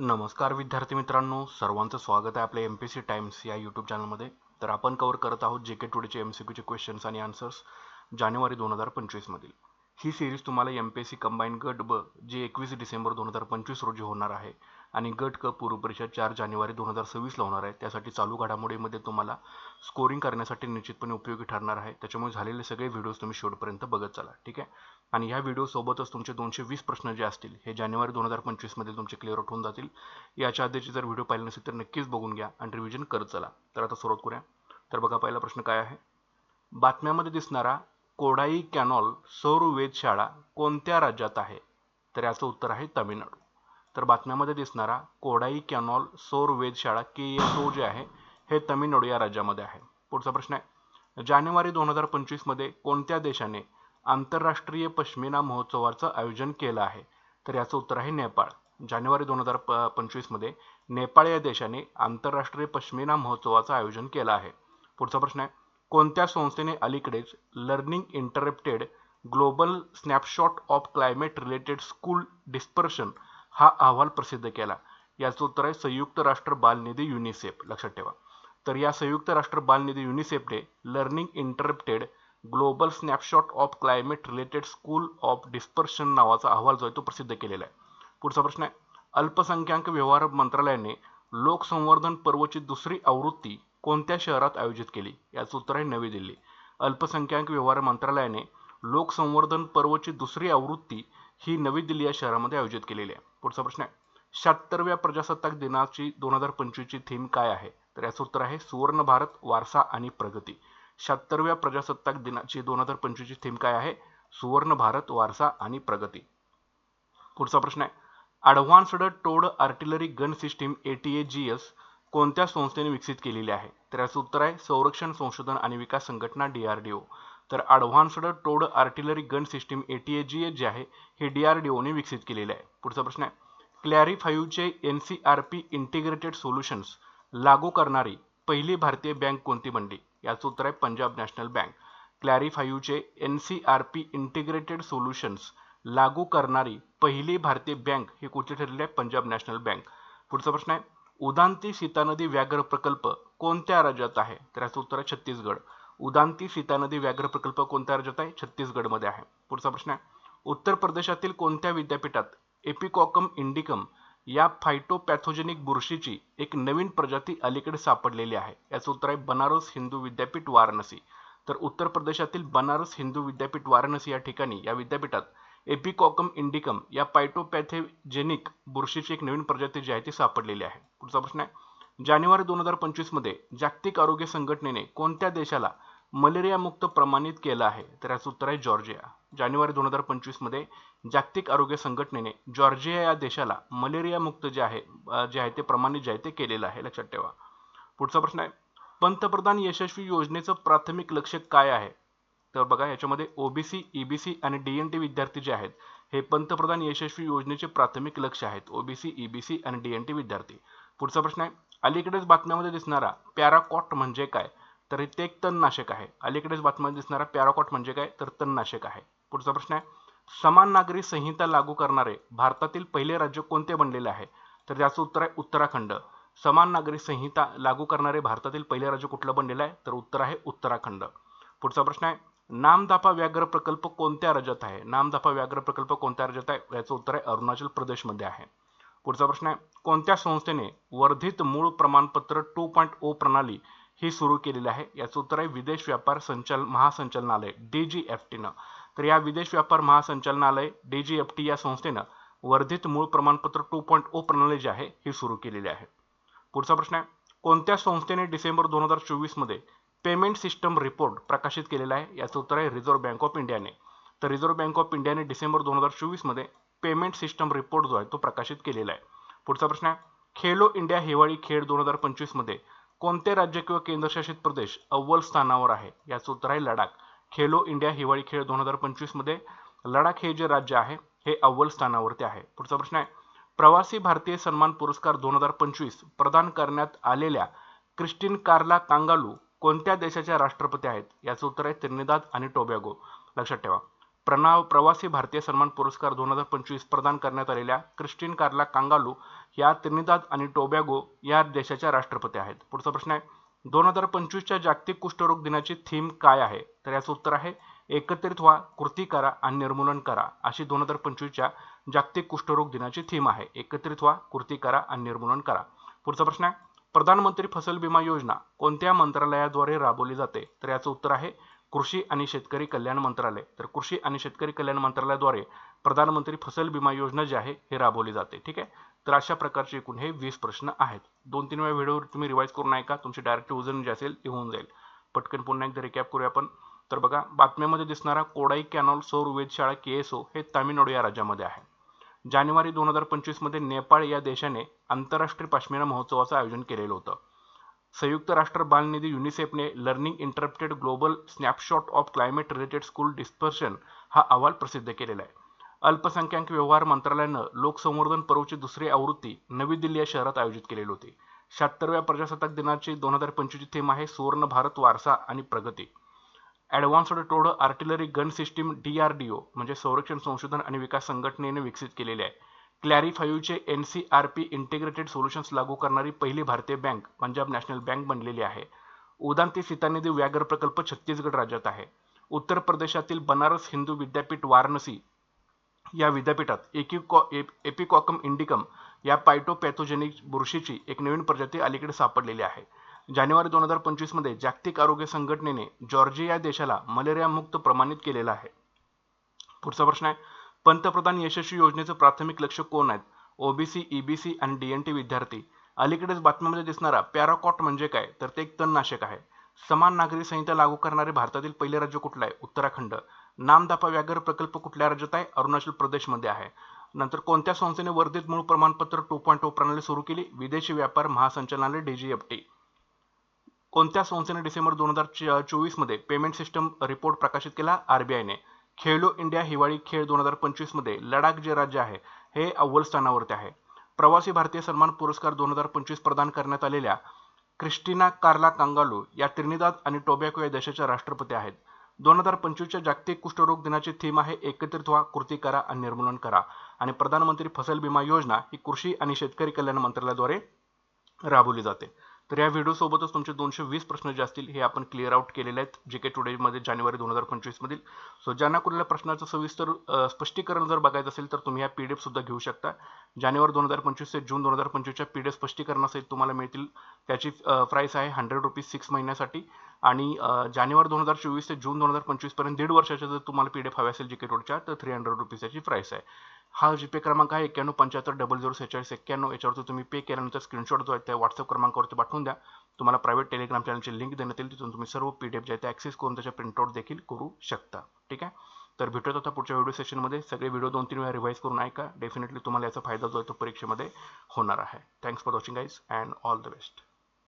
नमस्कार विद्यार्थी मित्रांनो सर्वांचं स्वागत आहे आपल्या एम पी सी टाइम्स या यूट्यूब चॅनलमध्ये तर आपण कवर करत आहोत जे के टुडेचे एम सी क्यूचे क्वेश्चन्स आणि आन्सर्स जानेवारी दोन हजार पंचवीसमधील ही सिरीज तुम्हाला M P S C combine गट ब जे एकवीस डिसेंबर दोन हजार पंचवीस रोजी होणार आहे आणि गट क पूर्व परीक्षा चार जानेवारी दोन हजार सव्वीसला होणार आहे. त्यासाठी चालू घडामोडीमध्ये तुम्हाला स्कोरिंग करण्यासाठी निश्चितपणे उपयोगी ठरणार आहे. त्याच्यामुळे झालेले सगळे व्हिडिओज तुम्ही शेवटपर्यंत बघत चला ठीक आहे? आणि ह्या व्हिडिओसोबतच तुमचे दोनशे वीस प्रश्न जे असतील हे जानेवारी दोन हजार पंचवीसमध्ये तुमचे क्लिअर आउट होऊन जातील. याच्या आधीचे जर व्हिडिओ पाहिले नसेल तर नक्कीच बघून घ्या आणि रिव्हिजन करत चला. तर आता सुरुवात करूया. तर बघा पहिला प्रश्न काय आहे? बातम्यामध्ये दिसणारा कोडाई कॅनॉल सौर वेधशाळा कोणत्या राज्यात आहे? तर याचं उत्तर आहे तमिळनाडू. तर बातम्यामध्ये दिसणारा कोडाई कॅनॉल सौर वेधशाळा के एस ओ जे आहे हे तमिळनाडू या राज्यामध्ये आहे. पुढचा प्रश्न आहे. जानेवारी दोन हजार पंचवीसमध्ये कोणत्या देशाने आंतरराष्ट्रीय पश्मिना महोत्सवाचं आयोजन केलं आहे? तर याचं उत्तर आहे नेपाळ. जानेवारी दोन हजार प पंचवीसमध्ये नेपाळ या देशाने आंतरराष्ट्रीय पश्मिना महोत्सवाचं आयोजन केलं आहे. पुढचा प्रश्न आहे. कोणत्या संस्थेने अलीकडेच learning interrupted global snapshot of climate related school dispersion हा अहवाल प्रसिद्ध केला. याचं उत्तर आहे संयुक्त राष्ट्र बालनिधी युनिसेफ लक्षात ठेवा. तर या संयुक्त राष्ट्र बालनिधी युनिसेफने learning interrupted global snapshot of climate related school of dispersion नावाचा अहवाल जो आहे तो प्रसिद्ध केलेला आहे. पुढचा प्रश्न आहे. अल्पसंख्याक व्यवहार मंत्रालयाने लोकसंवर्धन पर्वची दुसरी आवृत्ती कोणत्या शहरात आयोजित केली? याचं उत्तर आहे नवी दिल्ली. अल्पसंख्याक व्यवहार मंत्रालयाने लोकसंवर्धन पर्वची दुसरी आवृत्ती ही नवी दिल्ली या शहरामध्ये आयोजित केलेली आहे. पुढचा प्रश्न आहे. शहात्तरव्या प्रजासत्ताक दिनाची दोन हजार पंचवीसची थीम काय आहे? तर याचं उत्तर आहे सुवर्ण भारत वारसा आणि प्रगती. शहात्तरव्या प्रजासत्ताक दिनाची दोन हजार पंचवीसची थीम काय आहे? सुवर्ण भारत वारसा आणि प्रगती. पुढचा प्रश्न आहे. Advanced towed artillery gun system A T A G S कोणत्या संस्थेने विकसित केलेली आहे? तर याचं उत्तर आहे संरक्षण संशोधन आणि विकास संघटना डी आर डी ओ. तर advanced towed artillery gun system A T A G A जे आहे हे डी आर डी ओने विकसित केलेले आहे. पुढचा प्रश्न आहे Clari N C R P integrated solutions लागू करणारी पहिली भारतीय बँक कोणती बनली? याचं उत्तर आहे Punjab national bank. Clari N C R P integrated solutions लागू करणारी पहिली भारतीय बँक ही कुठली ठरलेली आहे? Punjab national bank. पुढचा प्रश्न आहे उदांती सीतानदी व्याघ्र प्रकल्प कोणत्या राज्यात आहे? तर याचं उत्तर आहे छत्तीसगड. उदांती सीतानदी व्याघ्र प्रकल्प कोणत्या राज्यात आहे? छत्तीसगडमध्ये आहे. पुढचा प्रश्न आहे. उत्तर प्रदेशातील कोणत्या विद्यापीठात एपिकॉकम इंडिकम या फायटोपॅथोजेनिक बुरशीची एक नवीन प्रजाती अलीकडे सापडलेली आहे? याचं उत्तर आहे बनारस हिंदू विद्यापीठ वाराणसी. तर उत्तर प्रदेशातील बनारस हिंदू विद्यापीठ वाराणसी या ठिकाणी या विद्यापीठात एपिकॉकम इंडिकम या पायटोपॅथेजेनिक बुरशीची एक नवीन प्रजाती जी आहे ती सापडलेली आहे. पुढचा प्रश्न आहे. जानेवारी दोन हजार पंचवीसमध्ये जागतिक आरोग्य संघटनेने कोणत्या देशाला मलेरिया मुक्त प्रमाणित केलं आहे? तर याचं उत्तर आहे जॉर्जिया. जानेवारी दोन हजार पंचवीसमध्ये जागतिक आरोग्य संघटनेने जॉर्जिया या देशाला मलेरिया मुक्त जे आहे जे आहे ते प्रमाणित जे आहे ते केलेलं आहे. लक्षात ठेवा. पुढचा प्रश्न आहे. पंतप्रधान यशस्वी योजनेचं प्राथमिक लक्ष काय आहे? तर बघा याच्यामध्ये ओबीसी ईबीसी आणि डी एन टी विद्यार्थी जे आहेत हे पंतप्रधान यशस्वी योजनेचे प्राथमिक लक्ष आहेत. ओबीसी ईबीसी आणि डी एन टी विद्यार्थी. पुढचा प्रश्न आहे अलीकडेच बातम्यामध्ये दिसणारा पॅराकॉट म्हणजे काय? तर ते एक तणनाशक आहे. अलीकडेच बातम्यामध्ये दिसणारा पॅराकॉट म्हणजे काय? तर तणनाशक आहे. पुढचा प्रश्न आहे समान नागरी संहिता लागू करणारे भारतातील पहिले राज्य कोणते बनलेले आहे? तर त्याचं उत्तर आहे उत्तराखंड. समान नागरी संहिता लागू करणारे भारतातील पहिले राज्य कुठलं बनलेलं आहे? तर उत्तर आहे उत्तराखंड. पुढचा प्रश्न आहे नामदाफा व्याघ्र प्रकल्प कोणत्या राज्यात आहे? नामदाफा व्याघ्र प्रकल्प कोणत्या राज्यात आहे? याचं उत्तर आहे अरुणाचल प्रदेशमध्ये आहे. पुढचा प्रश्न आहे कोणत्या संस्थेने वर्धित मूळ प्रमाणपत्र टू पॉईंट ओ प्रणाली ही सुरू केलेली आहे? याचं उत्तर आहे विदेश व्यापार संचाल महासंचालनालय डी जी एफ टीनं तर या विदेश व्यापार महासंचालनालय डी जी एफ टी या संस्थेनं वर्धित मूळ प्रमाणपत्र टू पॉईंट ओ प्रणाली जी आहे ही सुरू केलेली आहे. पुढचा प्रश्न आहे कोणत्या संस्थेने डिसेंबर दोन हजार चोवीसमध्ये पेमेंट सिस्टम रिपोर्ट प्रकाशित केलेला आहे. याचं उत्तर आहे रिझर्व्ह बँक ऑफ इंडियाने. तर रिझर्व्ह बँक ऑफ इंडियाने डिसेंबर दोन हजार चोवीसमध्ये पेमेंट सिस्टम रिपोर्ट जो आहे तो प्रकाशित केलेला आहे. पुढचा प्रश्न आहे. खेलो इंडिया हिवाळी खेळ दोन हजार पंचवीसमध्ये कोणते राज्य किंवा केंद्रशासित प्रदेश अव्वल स्थानावर आहे? याचं उत्तर आहे लडाख. खेलो इंडिया हिवाळी खेळ दोन हजार पंचवीसमध्ये लडाख हे जे राज्य आहे हे अव्वल स्थानावरती आहे. पुढचा प्रश्न आहे. प्रवासी भारतीय सन्मान पुरस्कार दोन हजार पंचवीस प्रदान करण्यात आलेल्या क्रिस्टिन कार्ला कांगालू कोणत्या देशाच्या राष्ट्रपती आहेत? याचं उत्तर आहे त्रिनिदाद आणि टोबॅगो. लक्षात ठेवा. प्रणाव प्रवासी भारतीय सन्मान पुरस्कार दोन हजार पंचवीस प्रदान करण्यात आलेल्या क्रिस्टीन कार्ला कांगालू या त्रिनिदाद आणि टोबॅगो या देशाच्या राष्ट्रपती आहेत. पुढचा प्रश्न आहे दोन हजार पंचवीसच्या जागतिक कुष्ठरोग दिनाची थीम काय आहे? तर याचं उत्तर आहे एकत्रित व्हा कृती करा आणि निर्मूलन करा अशी दोन हजार पंचवीसच्या जागतिक कुष्ठरोग दिनाची थीम आहे. एकत्रित व्हा कृती करा आणि निर्मूलन करा. पुढचा प्रश्न आहे प्रधानमंत्री फसल विमा योजना कोणत्या मंत्रालयाद्वारे राबवली जाते? तर याचं उत्तर आहे कृषी आणि शेतकरी कल्याण मंत्रालय. तर कृषी आणि शेतकरी कल्याण मंत्रालयाद्वारे प्रधानमंत्री फसल विमा योजना जी आहे हे राबवली जाते. ठीक आहे? तर अशा प्रकारचे एकूण हे वीस प्रश्न आहेत. दोन तीन वेळा व्हिडिओ तुम्ही रिवाईज करून ऐका तुमची डायरेक्ट वजन जे असेल ते होऊन जाईल. पटकन पुन्हा एकदा रिकॅप करूया आपण. तर बघा बातम्यामध्ये दिसणारा कोडाई कॅनॉल सौर वेधशाळा के एस ओ हे तामिळनाडू या राज्यामध्ये आहे. जानेवारी दोन हजार पंचवीसमध्ये नेपाळ या देशाने आंतरराष्ट्रीय पश्मिना महोत्सवाचं आयोजन केलेलं होतं. संयुक्त राष्ट्र बालनिधी युनिसेफने learning interrupted global snapshot of climate related school dispersion हा अहवाल प्रसिद्ध केलेला आहे. अल्पसंख्याक व्यवहार मंत्रालयानं लोकसंवर्धन पर्वची दुसरी आवृत्ती नवी दिल्ली या शहरात आयोजित केलेली होती. शहात्तरव्या प्रजासत्ताक दिनाची दोन हजार पंचवीसची थीम आहे सुवर्ण भारत वारसा आणि प्रगती. Advanced towed artillery gun system D R D O म्हणजे संरक्षण संशोधन आणि विकास संघटनेने विकसित केलेले आहे. Clari फाईव्हचे N C R P integrated solutions लागू करणारी पहिली भारतीय बँक पंजाब नॅशनल बँक बनलेली आहे. उदांती सीतानिधी व्याघ्र प्रकल्प छत्तीसगड राज्यात आहे. उत्तर प्रदेशातील बनारस हिंदू विद्यापीठ वाराणसी या विद्यापीठात एकिकॉ एपिकॉकम इंडिकम या पायटोपॅथोजेनिक बुरशीची एक नवीन प्रजाती अलीकडे सापडलेली आहे. जानेवारी दोन हजार पंचवीसमध्ये जागतिक आरोग्य संघटनेने जॉर्जिया देशाला मलेरिया मुक्त प्रमाणित केलेला आहे. पुढचा प्रश्न आहे पंतप्रधान यशस्वी योजनेचं प्राथमिक लक्ष कोण आहेत? ओबीसी ईबीसी आणि डीएनटी विद्यार्थी. अलीकडेच बातम्यांमध्ये दिसणारा पॅराकॉट म्हणजे काय? तर ते एक तणनाशक आहे. समान नागरी संहिता लागू करणारे भारतातील पहिले राज्य कुठलं आहे? उत्तराखंड. नामदाफा व्याघ्र प्रकल्प कुठल्या राज्यात आहे? अरुणाचल प्रदेशमध्ये आहे. नंतर कोणत्या संस्थेने वर्धित मूळ प्रमाणपत्र टू पॉईंट ओ प्रणाली सुरू केली? विदेशी व्यापार महासंचालनालय डीजीएफटी कोणत्या संस्थेने डिसेंबर दोन हजार चोवीसमध्ये पेमेंट सिस्टम रिपोर्ट प्रकाशित केला? आरबीआयने खेलो इंडिया हिवाळी खेळ दोन हजार पंचवीसमध्ये लडाख जे राज्य आहे हे अव्वल स्थानावरती आहे. प्रवासी भारतीय सन्मान पुरस्कार दोन हजार पंचवीस प्रदान करण्यात आलेल्या क्रिस्टिना कार्ला कांगालू या त्रिनिदाद आणि टोबॅको या देशाच्या राष्ट्रपती आहेत. दोन हजार पंचवीसच्या जागतिक कुष्ठरोग दिनाची थीम आहे एकत्रित व्हा कृती करा आणि निर्मूलन करा. आणि प्रधानमंत्री फसल विमा योजना ही कृषी आणि शेतकरी कल्याण मंत्रालयाद्वारे राबवली जाते. तर या व्हिडिओसोबतच तुमचे दोनशे वीस प्रश्न जे असतील हे आपण क्लिअर आउट केलेले आहेत जे के टुडेमध्ये जानेवारी दोन हजार पंचवीसमधील सो ज्यांना कुठल्या प्रश्नाचं सविस्तर स्पष्टीकरण जर बघायचं असेल तर तुम्ही या पी डी सुद्धा घेऊ शकता. जानेवारी दोन हजार पंचवीस ते जून दोन हजार पंचवीसच्या पी डी एफ स्पष्टीकरणासहित तुम्हाला मिळतील. त्याची प्राईस आहे हंड्रेड रुपीज सिक्स महिन्यासाठी. आणि जानेवारी दोन हजार चोवीस ते जून दोन हजार पंचवीसपर्यंत दीड वर्षाच्या जर तुम्हाला पी डी एफ हवे असेल जी के टोडच्या तर थ्री हंड्रेड रुपीज याची प्राईस आहे. हा जी पे क्रमांक आहे एक्क्याण्णव पंच्याहत्तर डबल झिरो सेहेचाळीस एक्क्याण्णव याच्यावरती तुम्ही पे केल्यानंतर स्क्रीनशॉट जो आहे त्या व्हॉट्सअप क्रमांकावरती पाठवून द्या. तुम्हाला प्रायव्हेट टेलिग्राम चॅनलची लिंक देण्यात येईल. तिथून तुम्ही सर्व पी डी एफ जे आहे ते ॲक्सेस करून त्याच्या प्रिंटआउट देखील करू शकता. ठीक आहे? तर भेटत आता पुढच्या व्हिडिओ सेशनमध्ये सगळे व्हिडिओ दोन तीन वेळा रिवाईज करून ऐका. डेफिनेटली तुम्हाला याचा फायदा जो आहे तो परीक्षेमध्ये होणार आहे. Thanks for watching guys and all the best